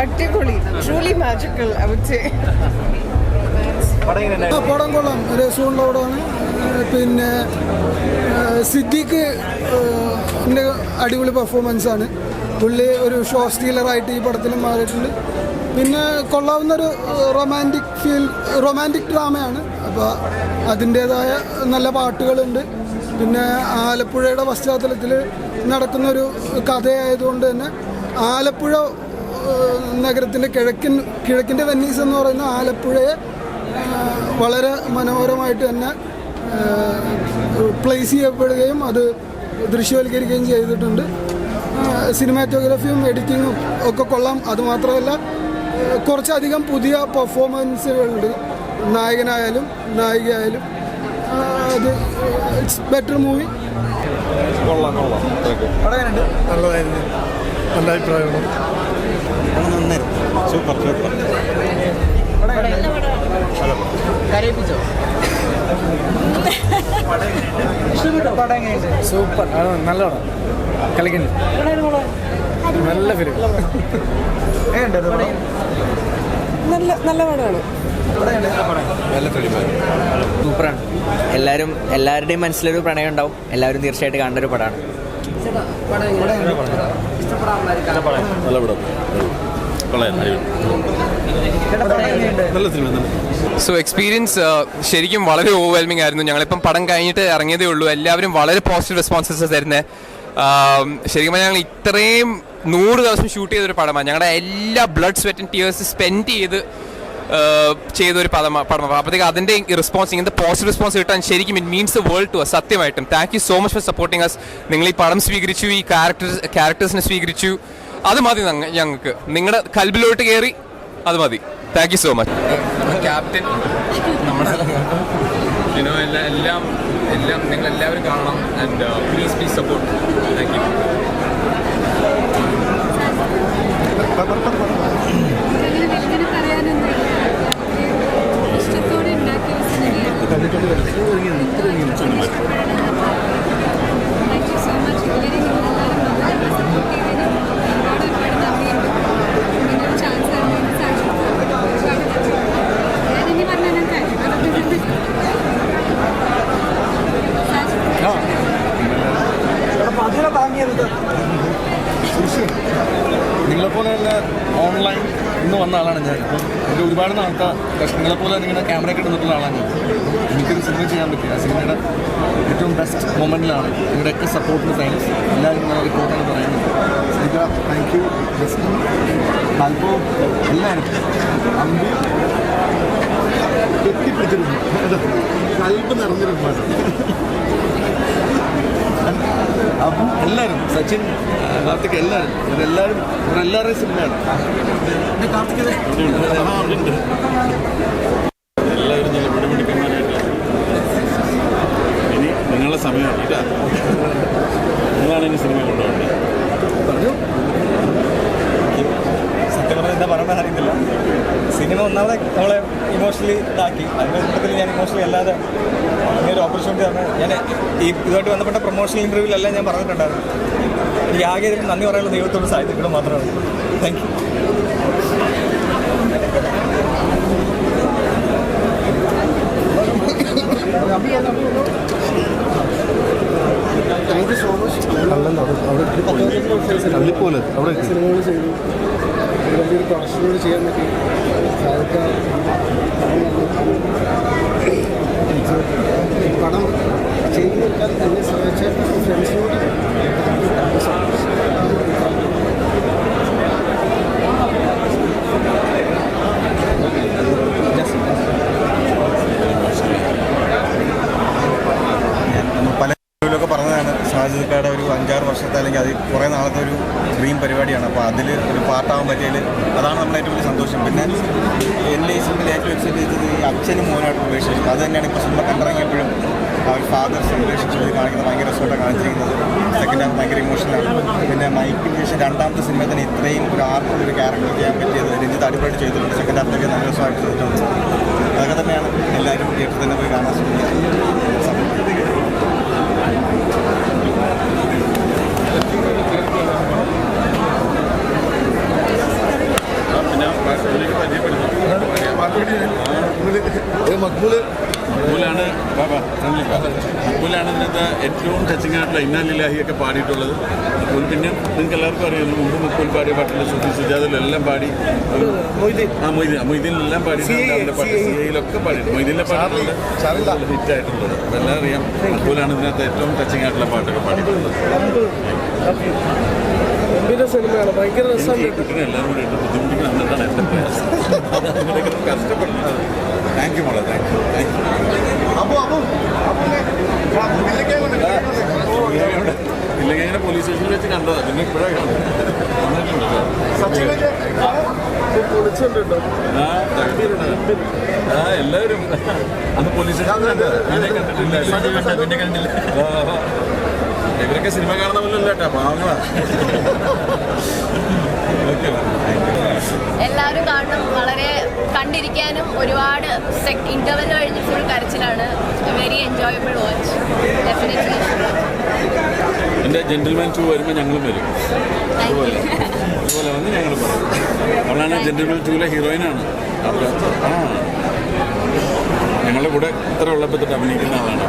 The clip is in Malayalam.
അടിപൊളി. Truly magical I would say ആ പടം കൊള്ളാം. രസമുള്ള പടമാണ്. പിന്നെ സിദ്ദിഖ് അടിപൊളി പെർഫോമൻസ് ആണ്. പുള്ളി ഒരു ഷോ സ്റ്റീലറായിട്ട് ഈ പടത്തിൽ മാറിയിട്ടുണ്ട്. പിന്നെ കൊള്ളാവുന്ന ഒരു റൊമാന്റിക് ഫീൽ റൊമാന്റിക് ഡ്രാമയാണ് അപ്പോൾ അതിന്റേതായ നല്ല പാട്ടുകളുണ്ട്. പിന്നെ ആലപ്പുഴയുടെ പശ്ചാത്തലത്തിൽ നടക്കുന്നൊരു കഥയായതുകൊണ്ട് തന്നെ ആലപ്പുഴ നഗരത്തിന്റെ കിഴക്കൻ കിഴക്കിന്റെ വെന്നീസ് എന്ന് പറയുന്ന ആലപ്പുഴയെ വളരെ മനോഹരമായിട്ട് തന്നെ പ്ലേസ് ചെയ്യപ്പെടുകയും അത് ദൃശ്യവൽക്കരിക്കുകയും ചെയ്തിട്ടുണ്ട്. സിനിമാറ്റോഗ്രാഫിയും എഡിറ്റിങ്ങും ഒക്കെ കൊള്ളാം. അതുമാത്രമല്ല കുറച്ചധികം പുതിയ പെർഫോമൻസുകളുണ്ട് നായകനായാലും നായികയായാലും അത് ഇറ്റ്സ് ബെറ്റർ മൂവി കൊള്ളാം കൊള്ളാം. നല്ലതായിരുന്നു. നല്ല അഭിപ്രായമാണ്. Super super. സൂപ്പർ. നല്ല പടം. കളിക്കുന്നുണ്ട് നല്ല ഫിലിം. നല്ല നല്ല പടമാണ്. സൂപ്പറാണ്. എല്ലാവരും എല്ലാവരുടെയും മനസ്സിലൊരു പ്രണയം ഉണ്ടാവും. എല്ലാവരും തീർച്ചയായിട്ടും കാണേണ്ട ഒരു പടമാണ്. നല്ല പടം. നല്ല സോ എക്സ്പീരിയൻസ് ശരിക്കും വളരെ ഓവർവെൽമിംഗ് ആയിരുന്നു. ഞങ്ങളിപ്പം പടം കഴിഞ്ഞിട്ട് ഇറങ്ങിയതേ ഉള്ളൂ. എല്ലാവരും വളരെ പോസിറ്റീവ് റെസ്പോൺസസ് തരുന്നത് ശരിക്കും ഞങ്ങൾ ഇത്രയും നൂറ് ദിവസം ഷൂട്ട് ചെയ്തൊരു പടമാണ് ഞങ്ങളുടെ എല്ലാ blood sweat and tears spend ചെയ്ത് ചെയ്തൊരു പദമ പടമാണ് അപ്പോഴത്തേക്ക് അതിന്റെ റെസ്പോൺസ് ഇങ്ങനത്തെ പോസിറ്റീവ് റെസ്പോൺസ് കിട്ടാൻ ശരിക്കും it means the world to സത്യമായിട്ടും. Thank you so much for supporting us നിങ്ങൾ ഈ പടം സ്വീകരിച്ചു ഈ ക്യാരക്ടേഴ്സ് ക്യാരക്ടേഴ്സിനെ സ്വീകരിച്ചു. അത് മതി ഞങ്ങൾക്ക് നിങ്ങളുടെ കൽബിലോട്ട് കയറി അത് മതി. Thank you so much captain നമ്മുടെ എല്ലാം എല്ലാം നിങ്ങൾ എല്ലാവരും കാണണം. And please please support thank you അങ്ങനെ വെളുങ്ങനെ പറയാനൊന്നുമില്ല ഇഷ്ടത്തോടെ ഉണ്ടാക്കിയ ഒരു സിനിമയാണ് താങ്ക് യു സോ മച്ച് ഇതുവരെ നിങ്ങളെല്ലാവരും നന്നായിട്ട് സപ്പോർട്ട് ചെയ്തതിന് ഒരുപാട് ഒരുപാട് നന്ദിയുണ്ട് ഇങ്ങനൊരു ചാൻസ് തന്നതിന് സാക്ഷി ഒരുപാട് നന്ദി ഞാൻ ഇനി പറഞ്ഞാൽ ഞാൻ കാര്യം അതൊക്കെ നിങ്ങളെപ്പോലെയുള്ള ഓൺലൈൻ ഇന്ന് വന്ന ആളാണ് ഞാൻ ഇപ്പം എന്റെ ഒരുപാട് നാളത്തെ പോലെ ഇങ്ങനെ ക്യാമറയൊക്കെ എടുത്തിട്ടുള്ള ആളാണ് എനിക്കൊരു സിനിമ ചെയ്യാൻ പറ്റി ആ സിനിമയുടെ ഏറ്റവും ബെസ്റ്റ് മൊമെന്റിലാണ് നിങ്ങളുടെയൊക്കെ സപ്പോർട്ടിന് താങ്ക്സ് എല്ലാവരും നല്ല റിപ്പോർട്ടാണ് പറയുന്നത്. Cinema thank you best. അല്പം എല്ലാവരും. അമ്പി. കെട്ടിപ്പിടിച്ചിരുന്നു കൽപ്പ് നിറഞ്ഞിരുന്നു അപ്പം എല്ലാവരും സച്ചിൻ കാർത്തിക് എല്ലാവരും ഇവരെല്ലാവരും ഇവരെല്ലാവരുടെയും സിനിമയാണ്. എല്ലാവരും നല്ല പിടിപിടിക്കന്മാരായിട്ട് ഇനി നിങ്ങളുടെ സമയമാണ് ഇതാ. നിങ്ങളാണ് ഇനി സിനിമ കൊണ്ടുപോകേണ്ടത്. സത്യം പറഞ്ഞാൽ എന്താ സിനിമ ഒന്നാമതെ നമ്മളെ ഇമോഷണലി ഇതാക്കി. അതിന്റെ കൂട്ടത്തിൽ ഞാൻ ഇമോഷണലി അല്ലാതെ തന്നു ഞാൻ ഈ ഇതുമായിട്ട് ബന്ധപ്പെട്ട പ്രൊമോഷണൽ ഇന്റർവ്യൂവിലെല്ലാം ഞാൻ പറഞ്ഞിട്ടുണ്ടായിരുന്നു. എനിക്ക് ആകെ ഇതിന് നന്ദി പറയാനുള്ള ദൈവത്തോട് സാഹിത്യത്തിനും മാത്രമാണ് താങ്ക് യു തള്ളിപ്പോലെ അവിടെ സിനിമകൾ ചെയ്തു ഒരു വലിയൊരു പ്രൊഡക്ഷനോട് ചെയ്യാൻ പറ്റി പടം ചെയ്തു തീർക്കാൻ എന്നെ സഹായിച്ച ഫ്രണ്ട്സിനോട് പറഞ്ഞതാണ് ഒരു അഞ്ചാറ് വർഷത്തെ അല്ലെങ്കിൽ അത് കുറേ നാളത്തെ ഒരു ഡ്രീം പരിപാടിയാണ്. അപ്പോൾ അതിൽ ഒരു പാർട്ടാവാൻ പറ്റിയതിൽ അതാണ് നമ്മുടെ ഏറ്റവും വലിയ സന്തോഷം. പിന്നെ എന്റെ ഈ സിനിമയിൽ ഏറ്റവും എക്സൈറ്റ് ചെയ്തത് ഈ അച്ഛനും മോനായിട്ട് ഉപേക്ഷിച്ചത് അത് തന്നെയാണ് ഇപ്പോൾ സിനിമ കണ്ടിറങ്ങിയപ്പോഴും ആ ഫാദർ റിലേഷൻഷിപ്പ് കാണിക്കുന്നത്. ഭയങ്കര രസമായിട്ടാണ് കാണിച്ചിരിക്കുന്നത്. സെക്കൻഡ് ഹാഫ് ഭയങ്കര ഇമോഷണലാണ് പിന്നെ മൈക്കിന് ശേഷം രണ്ടാമത്തെ സിനിമയിൽ തന്നെ ഇത്രയും ഒരു ആർക്കും ഒരു ക്യാരക്ടർ ചെയ്യാൻ പറ്റിയത് രഞ്ജിത്ത് അടിപൊളി ചെയ്തിട്ടുണ്ട്. സെക്കൻഡ് ഹാഫിലൊക്കെ നല്ല രസമായിട്ട് ചെയ്തിട്ടുണ്ട്. അതൊക്കെ തന്നെയാണ് എല്ലാവരും തിയേറ്ററിൽ തന്നെ പോയി മക്ബൂലാണ് മക്ബൂലാണ് ഇതിനകത്ത് ഏറ്റവും ടച്ചിങ് ആയിട്ടുള്ള ഇന്നാലില്ലാഹി ഒക്കെ പാടിയിട്ടുള്ളത്. മക്ബൂൽ പിന്നെ നിങ്ങൾക്ക് എല്ലാവർക്കും അറിയാം മുമ്പ് മക്ബൂൽ പാടിയ പാട്ടിൽ സുധി സുജാതിലെല്ലാം പാടി. ആ മൊയ്തീൻ. മൊയ്തീനിലെല്ലാം പാടിയിട്ടുണ്ട്. പാടി സിഐയിലൊക്കെ പാടിയിട്ടുണ്ട്. മൊയ്തീനിലെ പാട്ടുകളുടെ ഹിറ്റ് ആയിട്ടുള്ളത്. അതെല്ലാം അറിയാം മക്ബൂലാണ് ഇതിനകത്ത് ഏറ്റവും ടച്ചിങ് ആയിട്ടുള്ള പാട്ടൊക്കെ പാടിയിട്ടുള്ളത്. സിനിമയാണ് ഭയങ്കര രസമാണ് താങ്ക് യു മോളെ താങ്ക് യു താങ്ക് യു ഇല്ലെങ്കിൽ അങ്ങനെ പോലീസ് സ്റ്റേഷനിൽ വെച്ച് കണ്ടതാ പിന്നെ ഇപ്പോഴാണ് ആ എല്ലാവരും. അന്ന് പോലീസ് സ്റ്റേഷനിൽ കണ്ടിട്ടില്ല പിന്നെ കണ്ടില്ല ഇവരൊക്കെ സിനിമ കാണുന്ന പോലും ഇല്ലാട്ടാ എല്ലാവരും കാണണം വളരെ കണ്ടിരിക്കാനും ഒരുപാട് ഇന്റർവെൽ കഴിഞ്ഞ് ഫുൾ കരച്ചിലാണ്. വെരി എൻജോയബിൾ വാച്ച് ഡെഫിനറ്റ്ലി എന്റെ ജെന്റിൽമാൻ ടു വരുമ്പോൾ ഞങ്ങളും വരും. അതുപോലെ. അതുപോലെ വന്ന് ഞങ്ങൾ പറയും അവളാണ് ജെന്റിൽമാൻ ടൂവിലെ ഹീറോയിനാണ് അപ്പോൾ ആ. ഞങ്ങളുടെ കൂടെ ഇത്ര ഉള്ളപ്പോൾ അഭിനയിക്കുന്ന ആളാണ്.